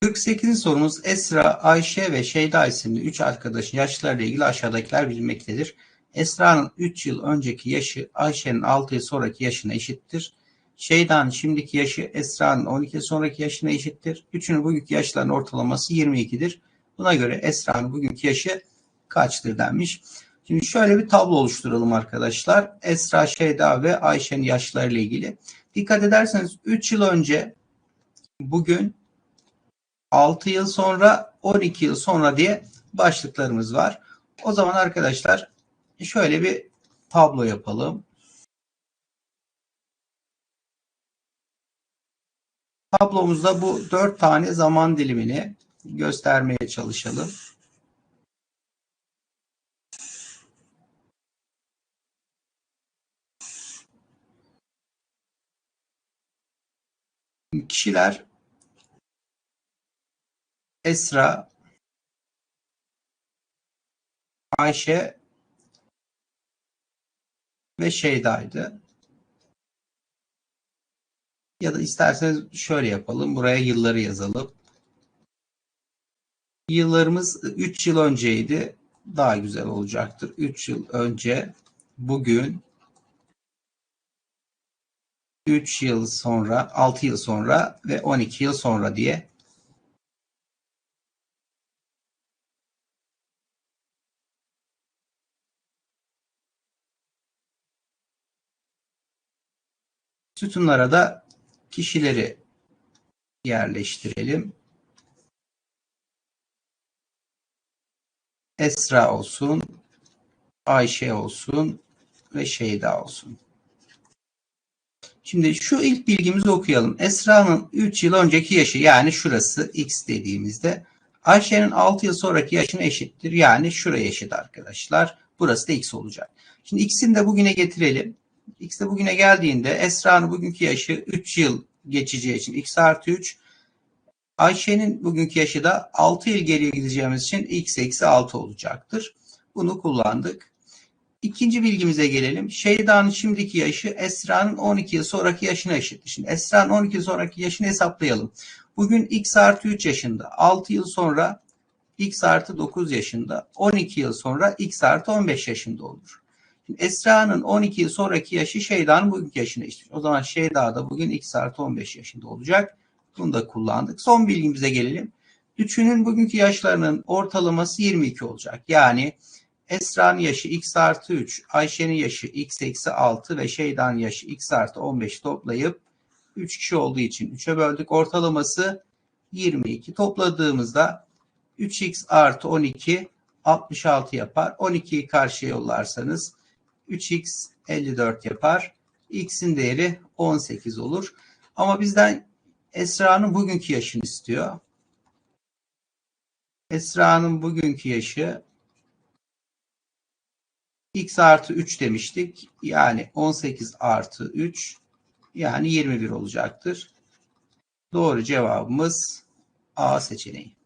48. sorumuz Esra, Ayşe ve Şeyda isimli 3 arkadaşın yaşlarıyla ilgili aşağıdakiler bilinmektedir. Esra'nın 3 yıl önceki yaşı Ayşe'nin 6 yıl sonraki yaşına eşittir. Şeyda'nın şimdiki yaşı Esra'nın 12 yıl sonraki yaşına eşittir. Üçünün bugünkü yaşlarının ortalaması 22'dir. Buna göre Esra'nın bugünkü yaşı kaçtır denmiş. Şimdi şöyle bir tablo oluşturalım arkadaşlar. Esra, Şeyda ve Ayşe'nin yaşlarıyla ilgili. Dikkat ederseniz 3 yıl önce bugün 6 yıl sonra 12 yıl sonra diye başlıklarımız var. O zaman arkadaşlar şöyle bir tablo yapalım. Tablomuzda bu dört tane zaman dilimini göstermeye çalışalım. Kişiler Esra, Ayşe ve Şeyda'ydı. Ya da isterseniz şöyle yapalım. Buraya yılları yazalım. Yıllarımız 3 yıl önceydi. Daha güzel olacaktır. 3 yıl önce bugün 3 yıl sonra, 6 yıl sonra ve 12 yıl sonra diye sütunlara da kişileri yerleştirelim. Esra olsun, Ayşe olsun ve Şeyda olsun. Şimdi şu ilk bilgimizi okuyalım. Esra'nın 3 yıl önceki yaşı yani şurası x dediğimizde Ayşe'nin 6 yıl sonraki yaşına eşittir. Yani şuraya eşit arkadaşlar. Burası da x olacak. Şimdi x'ini de bugüne getirelim. X de bugüne geldiğinde Esra'nın bugünkü yaşı 3 yıl geçeceği için x artı 3. Ayşe'nin bugünkü yaşı da 6 yıl geriye gideceğimiz için x eksi 6 olacaktır. Bunu kullandık. İkinci bilgimize gelelim. Şeyda'nın şimdiki yaşı Esra'nın 12 yıl sonraki yaşına eşittir. Şimdi Esra'nın 12 yıl sonraki yaşını hesaplayalım. Bugün x artı 3 yaşında. 6 yıl sonra x artı 9 yaşında. 12 yıl sonra x artı 15 yaşında olur. Esra'nın 12 yıl sonraki yaşı Şeyda'nın bugünkü yaşına eşittir. O zaman Şeyda da bugün x artı 15 yaşında olacak. Bunu da kullandık. Son bilgimize gelelim. Üçünün bugünkü yaşlarının ortalaması 22 olacak. Yani Esra'nın yaşı x artı 3, Ayşe'nin yaşı x eksi 6 ve Şeyda'nın yaşı x artı 15 toplayıp 3 kişi olduğu için 3'e böldük. Ortalaması 22. Topladığımızda 3x artı 12 66 yapar. 12'yi karşıya yollarsanız 3x 54 yapar. X'in değeri 18 olur. Ama bizden Esra'nın bugünkü yaşını istiyor. Esra'nın bugünkü yaşı x artı 3 demiştik. Yani 18 artı 3 yani 21 olacaktır. Doğru cevabımız A seçeneği.